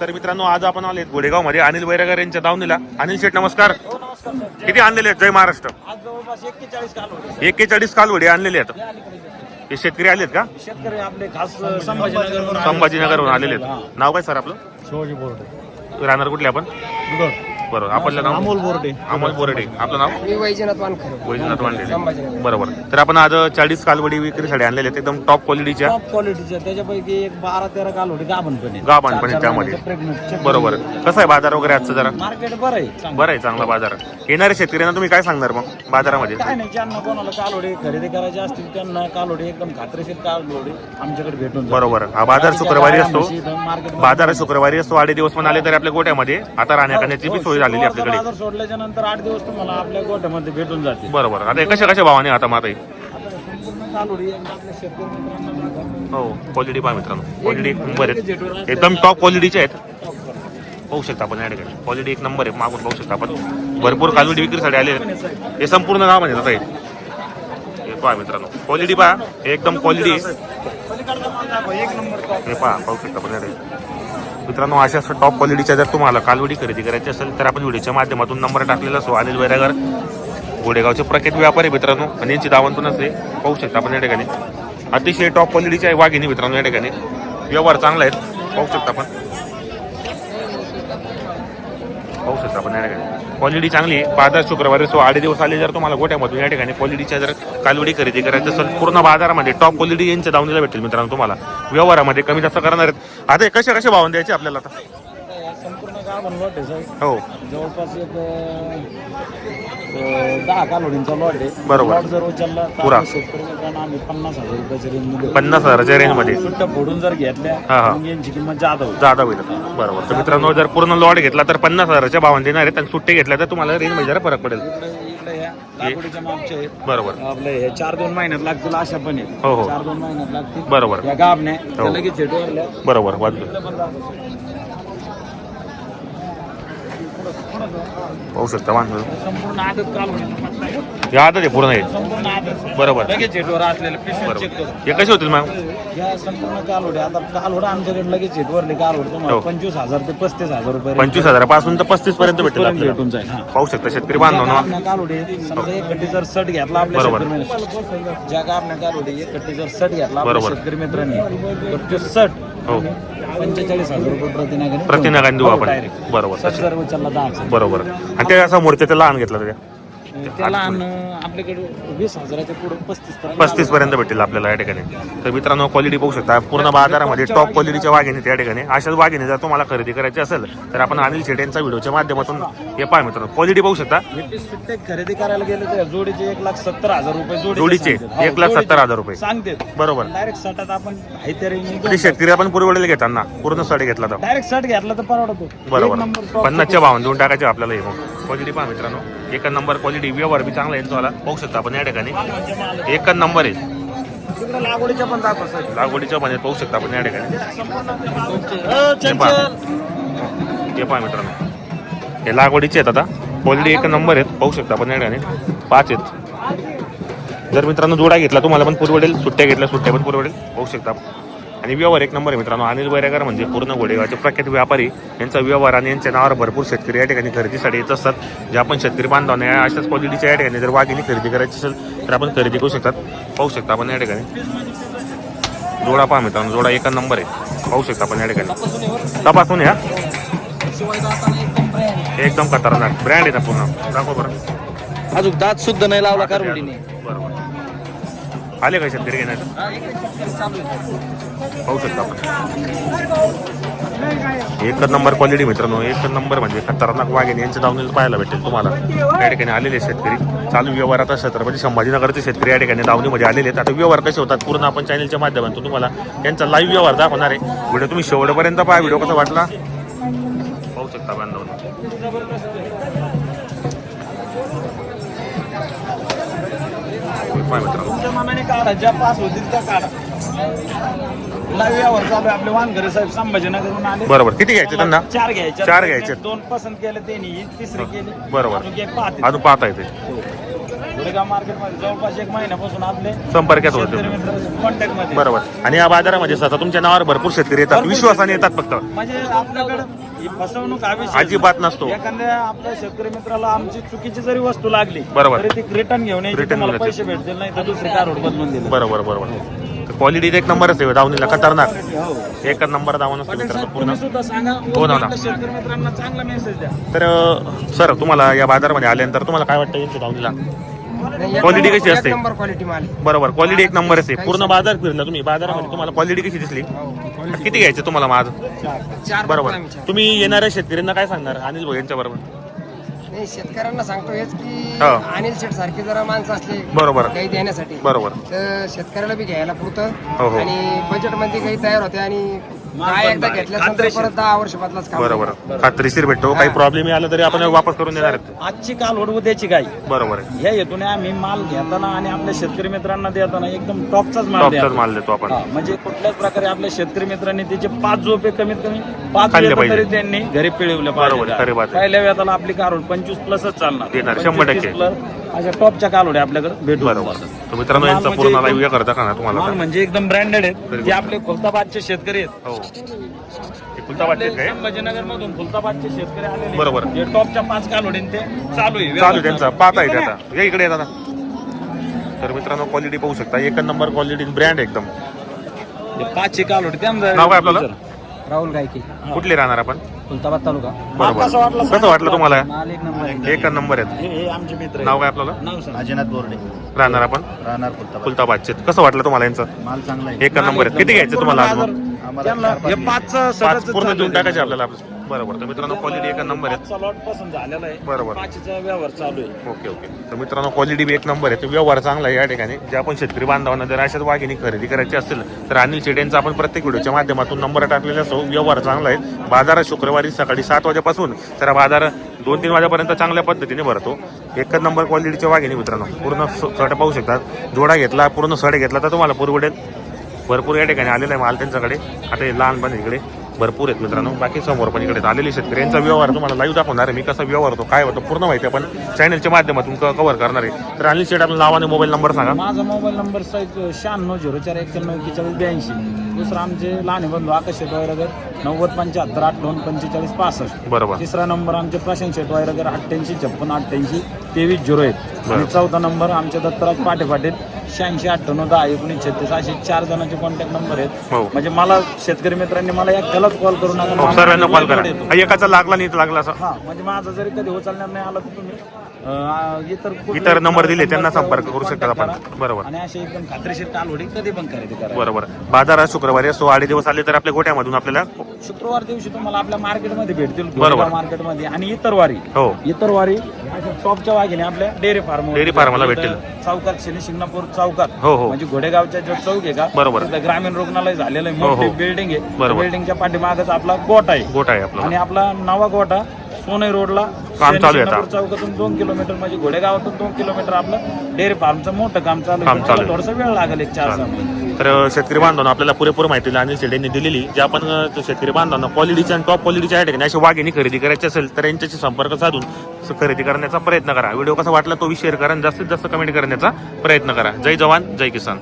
तर मित्रांनो आज आपण आले गोडेगावमध्ये अनिल बैरागर यांच्या दावणीला. अनिल शेठ नमस्कार. हो किती आणलेले आहेत? जय महाराष्ट्र. आज जवळपास एक्केचाळीस काल होते एक्केचाळीस कालवडे आणलेले आहेत. हे शेतकरी आलेत का? शेतकरी आपले खास संभाजीनगर संभाजीनगरहून आलेले आहेत. नाव काय सर आपलं? शिवाजी बोर्डे. राहणार कुठले आपण? बरोबर. आपलं नाव? अमोल बोर्डे. अमोल बोरडे. आपलं नाव? मी वैजनाथ वानखरे. वैजनाथ संभाजीनगर. बरोबर. तर आपण आज चाळीस कालवडी विक्रीसाठी आणलेले आहेत. एकदम टॉप क्वालिटीच्या टॉप क्वालिटीच्या त्याच्यापैकी एक बारा तेरा काल होते गाभण पण आहे. गाभण पण आहे चार- चार त्यामध्ये. महिन्याचे pregnant. बरोबर. कसं आहे बाजार वगैरे आजचं जरा? मार्केट बरं आहे चांगलं. बरं आहे चांगला बाजार. येणाऱ्या शेतकऱ्यांना तुम्ही काय सांगणार मग बाजारामध्ये? काय नाही ज्यांना कोणाला कालोडे खरेदी करायचे असतील त्यांना कालोडे एकदम खात्रीशीर कालोडे आमच्याकडे भेटून. बरोबर. हा बाजार शुक्रवारी असतो. म्हशी इथं market बाजार शुक्रवारी असतो. आडे दिवस पण आले तरी आपल्या गोट्यामध्ये. आता राहण्या खाण्याची बी सोय झालेली आहे शुक्रवारचा आपल्याकडे. बाजार सोडल्याच्या नंतर आठ दिवस तुम्हाला आपल्या गोठ्यामध्ये भेटून जातील बरोबर. आता हे कशा कशा भावाने आता माता आता संपूर्ण कालोडी आणि आपल्या शेतकरी मित्रांना दाखवा. हो क्वालिटी पहा मित्रांनो. क्वालिटी एक नंबर आहेत. एकदम टॉप क्वालिटीचे आहेत. पाहू शकता आपण या ठिकाणी. क्वालिटी एक नंबर आहे. मागून पाहू शकता आपण. भरपूर कालवडी विक्रीसाठी आले. हे संपूर्ण नाव म्हणजे आता हे. हे पहा मित्रांनो. क्वालिटी पहा. हे एकदम क्वालिटी पलीकडचा माल दाखवा, एक नंबर टॉप हे पहा पाहू शकता आपण या ठिकाणी. मित्रांनो अशाच टॉप क्वालिटीच्या जर तुम्हाला कालवडी खरेदी करायची असेल तर आपण व्हिडिओच्या माध्यमातून नंबर टाकलेला असो अनिल वैरागर गोडेगावचे प्रख्यात व्यापारी मित्रांनो आणि यांची दावण असते पाहू शकता आपण या ठिकाणी. अतिशय टॉप क्वालिटीचे आहे वाघिणी मित्रांनो या ठिकाणी. व्यवहार चांगला आहेत पाहू शकता आपण. पाहू शकता आपण या ठिकाणी. क्वालिटी चांगली आहे. बाजार शुक्रवारी सो आडे दिवस आले जर तुम्हाला गोट्यामधून या ठिकाणी क्वालिटीच्या जर कालवडी खरेदी करायची असेल पूर्ण बाजारामध्ये टॉप क्वालिटी यांच्या दावणीला भेटेल मित्रांनो तुम्हाला. व्यवहारामध्ये कमी जास्त करणार आहेत. आता कशा कशा भावाने द्यायचे आपल्याला आता? संपूर्ण साहेब हो. जवळपास दहा कालोडींचा लॉट आहे. बरोबर. लॉट जर उचलला तर पुरा. आपल्या शेतकरी मित्रांना आम्ही पन्नास हजार रुपयाच्या रेंजमध्ये पन्नास हजाराच्या रेंजमध्ये सुट्ट फोडून जर घेतल्या हा, हा. मग यांची किंमत जादा होईल. जादा होईल. बरोबर. तर मित्रांनो जर पूर्ण लॉट घेतला तर पन्नास हजाराच्या भावाने देणार आहेत आणि सुट्टे घेतल्या तर तुम्हाला रेंजमध्ये जरा फरक पडेल. इकडे इकडे आहेत. बरोबर. आपले हे चार दोन महिन्यात लागतील अशा पण आहेत. हो, हो. चार दोन महिन्यात लागतील. बरोबर. या गाबने हो. लगेच झेटवरल्या बरोबर. वाजलं इकडे पण दाखवतो. पाहू शकता वांधून संपूर्ण आदत आता ते पूर्ण आहे. संपूर्ण आदत. बरोबर. लगेच झेटवर असलेले पिशवी चेक बरोबर करू. हे कसे होतील मग? या संपूर्ण कालोडे आता कालोड आमच्याकडे लगेच झेटवरले कालोड तुम्हाला हो. पंचवीस हजार ते पस्तीस हजार रुपये पंचवीस हजारापासून तर पस्तीस पर्यंत भेटेल पर्यंत आपल्याला. भेटून जाईल हा. पाहू शकता शेतकरी बांधव आपल्या कालोडे समजा एक जर सट घेतला आपल्या बरोबर. शेतकरी ज्या आपल्या कालोडे एक गड्डी जर सट घेतला आपल्या बरोबर. शेतकरी मित्रांनी तर ते सट हो. पंचेचाळीस हजार रुपये प्रतिनागाने प्रतिनागाने देऊ आपण. डायरेक्ट बरोबर. उचलला दहा बरोबर. आणि ते असं मूर्ती ते लहान घेतलं तर त्याला आणि आपल्याकडे वीस हजाराच्या पुढे पस्तीस पर्यंत पस्तीस पर्यंत भेटेल आपल्याला या ठिकाणी. तर मित्रांनो क्वालिटी पाहू शकता. पूर्ण बाजारामध्ये टॉप क्वालिटीच्या वाघिणी त्या ठिकाणी. अशाच वाघिणी जर तुम्हाला खरेदी करायची असेल तर आपण अनिल शेट यांचा व्हिडिओच्या माध्यमातून हे पहा मित्रांनो. क्वालिटी पाहू शकता. खरेदी करायला गेले तर जोडीचे एक लाख सत्तर हजार रुपये जोडीचे. हो, एक लाख. सत्तर हजार रुपये. सांगते बरोबर. डायरेक्ट सटात आपण शेतकरी आपण पुरवडेल घेताना पूर्ण साडी घेतला तर. डायरेक्ट शर्ट घेतला तर परवडतो. बरोबर. पन्नासच्या भावाने देऊन टाकायचे आपल्याला हे मग क्वालिटी पहा मित्रांनो. एक नंबर क्वालिटी व्यवहार बी चांगला आहे यांचा पाहू शकता आपण या ठिकाणी. एक नंबर आहे. लागवडीच्या पण लागवडीच्या मध्ये पाहू शकता आपण या ठिकाणी. हे पहा. मित्रांनो. हे लागवडीचे आहेत आता. क्वालिटी एक नंबर आहेत पाहू शकता आपण या ठिकाणी. पाच आहेत. जर मित्रांनो जोडा घेतला तुम्हाला पण पुरवडेल. सुट्ट्या घेतल्या सुट्ट्या पण पुरवडेल. पाहू शकता आणि व्यवहार एक नंबर आहे मित्रांनो. अनिल बैरागर म्हणजे पूर्ण घोडेगावचे प्रख्यात व्यापारी. यांचा व्यवहार आणि यांच्या नावावर भरपूर शेतकरी या ठिकाणी खरेदीसाठी येत असतात. जे आपण शेतकरी बांधवांना या अशाच क्वालिटीच्या या ठिकाणी जर वाघिणी खरेदी करायची असेल तर आपण खरेदी करू शकतात. पाहू शकता आपण या ठिकाणी. जोडा पहा मित्रांनो. जोडा एक नंबर आहे. पाहू शकता आपण या ठिकाणी. तपासून या. एकदम खतरनाक. ब्रँड आहे ना पूर्ण. दाखव बरं. अजून दात सुद्धा नाही लावला कारवडीने. बरोबर. आले का शेतकरी घेण्यात? पाहू शकता आपण. एक नंबर क्वालिटी मित्रांनो एक नंबर म्हणजे खतरनाक वाघेन यांच्या दावणीला पाहायला भेटेल तुम्हाला. या ठिकाणी आलेले शेतकरी. चालू व्यवहार आता छत्रपती संभाजीनगरचे शेतकरी या ठिकाणी दावणीमध्ये आलेले आहेत. आता व्यवहार कसे होतात? पूर्ण आपण चॅनलच्या माध्यमातून तुम्हाला यांचा लाईव्ह व्यवहार दाखवणार आहे. व्हिडिओ तुम्ही शेवटपर्यंत पहा. व्हिडिओ कसा वाटला? पहा मित्रांनो. तुमच्या मनाने काढा ज्या पास होतील त्या काढा. लाईव्ह यावर चालू आहे आपले वानखरे साहेब संभाजीनगरहून आले. बरोबर. किती घ्यायचे त्यांना? चार घ्यायचे. चार घ्यायचे. दोन पसंत केले त्यांनी ही तिसरी केली. बरोबर. अजून पाहते. अजून पाहता येते. गोरेगाव मार्केटमध्ये जवळपास एक महिन्यापासून आपले संपर्कात होते. शेतकरी मित्र कॉन्टॅक्टमध्ये. बरोबर. आणि या बाजारामध्ये स्वतः तुमच्या नावावर भरपूर शेतकरी येतात भरपूर विश्वासाने शेतकरी. येतात फक्त. म्हणजे आपल्याकडे ही फसवणूक हा विषय अजिबात नसतो. एखाद्या आपल्या शेतकरी मित्राला आमची चुकीची जरी वस्तू लागली बरोबर. तरी ती रिटर्न घेऊन यायची Return तुम्हाला घेऊन पैसे भेटतील नाही तर दुसरी कार बदलून दिले. बरोबर बरोबर. क्वालिटी एक नंबरच आहे दावणीला खतरनाक. हो. एक नंबर दावण असतो मित्रांनो साहेब पूर्ण. तुम्ही सुद्धा सांगा. हो ना, ना. आपल्या शेतकरी मित्रांना चांगला मेसेज द्या. तर सर तुम्हाला या बाजारमध्ये आल्यानंतर तुम्हाला काय वाटतं यांच्या Quality कशी असते? नंबर क्वालिटी माल आहे. बरोबर क्वालिटी एक नंबरच आहे पूर्ण बाजार फिरला तुम्ही. बाजारामध्ये तुम्हाला क्वालिटी कशी दिसली? किती घ्यायचे तुम्हाला माझ चार बरोबर. बघतो आम्ही चार. तुम्ही येणाऱ्या शेतकऱ्यांना काय सांगणार? अनिल भाऊ यांच्या बरोबर. नाही शेतकऱ्यांना सांगतो हेच की हो. अनिल शेठ सारखे जरा माणसं असले बरोबर. काही देण्यासाठी बरोबर. तर शेतकऱ्याला बी घ्यायला हो, हो. पुरतं आणि बजेटमध्ये काही तयार होते आणि काय एकदा घेतल्यानंतर खात्रीशीर. परत दहा वर्ष बदलाच काम बरोबर खात्रीशीर भेटतो काही प्रॉब्लेम आला तरी आपण वापस करून देणार आहेत आजची काल होडवू द्यायची गाई बरोबर आहे या हेतूने आम्ही माल घेताना आणि आपल्या शेतकरी मित्रांना देताना एकदम टॉपचाच माल टॉपचाच द्यायचा. माल देतो आपण हा, म्हणजे कुठल्याच प्रकारे आपल्या शेतकरी मित्रांनी त्याचे पाच झोपे कमीत कमी पाच खाल्ले वेळा पाहिजे. तरी त्यांनी घरी पिळवले बरोबर, खरी बात आहे. पहिल्या वेळाला आपली कारोड पंचवीस प्लसच चालणार देणार, शंभर 25, टक्के. 30 plus अशा टॉपच्या कालोड्या आपल्याकडे भेटून बरोबर. तर मित्रांनो यांचा म्हणजे पूर्ण लाईव्ह करता का ना तुम्हाला? माल? म्हणजे एकदम ब्रँडेड आहेत. जे आपले खुलताबादचे शेतकरी आहेत. हो. हे कुलताबादचे काय संभाजीनगर मधून खुलताबादचे शेतकरी आलेले बरोबर. जे टॉपच्या पाच कालोडीन ते चालू आहे. चालू त्यांचा. पाहता येते आता. या. इकडे येतात तर मित्रांनो क्वालिटी पाहू शकता. एक नंबर क्वालिटी ब्रँड एकदम. पाचशे कालोडी त्यांचं नाव काय आपल्याला राहुल गायकी. कुठले राहणार आपण? खुलताबाद तालुका. बरोबर. कसं वाटलं कसं वाटलं तुम्हाला? माल एक नंबर एक नंबर आहेत. हे आमचे मित्र नाव काय आपल्याला? नाव सांग. अजिनाथ बोर्डे. राहणार आपण? राहणार कुलता कुलताबादचे. कसं वाटलं तुम्हाला यांचं? माल चांगला आहे. एक नंबर आहेत. किती घ्यायचे तुम्हाला आज मग? हे पाच पूर्ण चालू देऊन आहे. टाकायचे आपल्याला. आपलं. बरोबर. तर मित्रांनो क्वालिटी एक नंबर पाचचा लॉट पसंत झालेला आहे. बरोबर. पाचचा व्यवहार चालू आहे. Okay okay. तर मित्रांनो क्वालिटी बी एक नंबर आहे. तो व्यवहार चांगला आहे या ठिकाणी. जे आपण शेतकरी बांधवांना जर अशाच वाघिणी खरेदी करायची असेल तर अनिल शेट यांचा आपण प्रत्येक व्हिडिओच्या माध्यमातून नंबर टाकलेला असतो व्यवहार चांगला आहे. बाजारात शुक्रवारी सकाळी सात वाजेपासून तर हा बाजार दोन तीन वाजेपर्यंत चांगल्या पद्धतीने भरतो. एकच नंबर क्वालिटीच्या वाघिणी मित्रांनो पूर्ण सड पाहू शकतात. जोडा घेतला पूर्ण सड घेतला तर तुम्हाला पुरवडेल. भरपूर या ठिकाणी आलेला आहे माल त्यांच्याकडे. आता हे लहान पण इकडे. भरपूर आहेत मित्रांनो. बाकी समोर पण इकडे आलेले शेतकरी. यांचा व्यवहार तुम्हाला लाईव्ह दाखवणार आहे. मी कसा व्यवहार होतो काय होतो पूर्ण माहिती आपण चॅनलच्या माध्यमातून कव्हर करणार आहे. तर अनिल शेट आपल्या नावाने मोबाईल नंबर सांगा. माझा मोबाईल नंबर शहाण्णव झिरो चार एक्क्याण्णव एक्केचाळीस ब्याऐंशी. दुसरा आमचे लहान बंधू आकाश शेट वायरगर नव्वद पंच्याहत्तर आठ दोन पंचेचाळीस पासष्ट. बरोबर. तिसरा नंबर आमचे प्रशांत शेट वायरगर अठ्ठ्याऐंशी छप्पन अठ्ठ्याऐंशी तेवीस झिरो एक. आणि. चौथा नंबर आमचे दत्तराज पाटे पाटील शहाऐंशी अठ्ठ्याण्णव दहा एकोणीस छत्तीस असे चार जणांचे कॉन्टॅक्ट नंबर आहेत. हो. म्हणजे मला शेतकरी मित्रांनी मला एकट्यालाच कॉल करू नका. हो, सर्वांना कॉल करा. एकाचा लागला नाही लागला असा. हा म्हणजे माझा जरी कधी उचलण्यात नाही आला तर तुम्ही. इतर इतर नंबर दिले त्यांना संपर्क करू शकतात आपण. बरोबर. आणि असे एकदम खात्रीशीर कालवडी कधी पण खरेदी करा बरोबर बाजारात शुक्रवारी असतो आडे दिवस आले तर आपल्या गोट्यामधून आपल्याला शुक्रवार दिवशी तुम्हाला आपल्या मार्केटमध्ये भेटतील बरोबर. मार्केटमध्ये आणि इतर वारी हो इतर वारी टॉपच्या वाघिने आपल्या डेअरी फार्म Dairy farm ला भेटतील. चौकात शनी शिंगणापूर चौकात हो, हो. म्हणजे घोडेगावच्या जो चौक आहे का बरोबर. ग्रामीण रुग्णालय झालेलं आहे हो, हो. बिल्डिंग आहे. बिल्डिंगच्या पाठीमागच आपला गोट आहे गोटा आहे आपला आणि आपला नवा गोटा सोनई रोडला. काम चालू आहे आता. चौकातून दोन किलोमीटर म्हणजे घोडेगावातून दोन किलोमीटर आपलं डेअरी फार्मचं मोठं काम चालू काम आहे चालू आहे. थोडासा वेळ लागेल एक चार सहा महिने. तर अ, शेतकरी बांधवांना आपल्याला पुरेपूर माहिती अनिल शेडेंनी दिलेली जे आपण अ, शेतकरी बांधवांना क्वालिटीच्या आणि टॉप क्वालिटीच्या ठिकाणी अशी वाघिणी खरेदी करायची असेल तर यांच्याशी संपर्क साधून स- खरेदी करण्याचा प्रयत्न करा. व्हिडिओ कसा वाटला तो शेअर करा आणि जास्तीत जास्त कमेंट करण्याचा प्रयत्न करा. जय जवान जय किसान.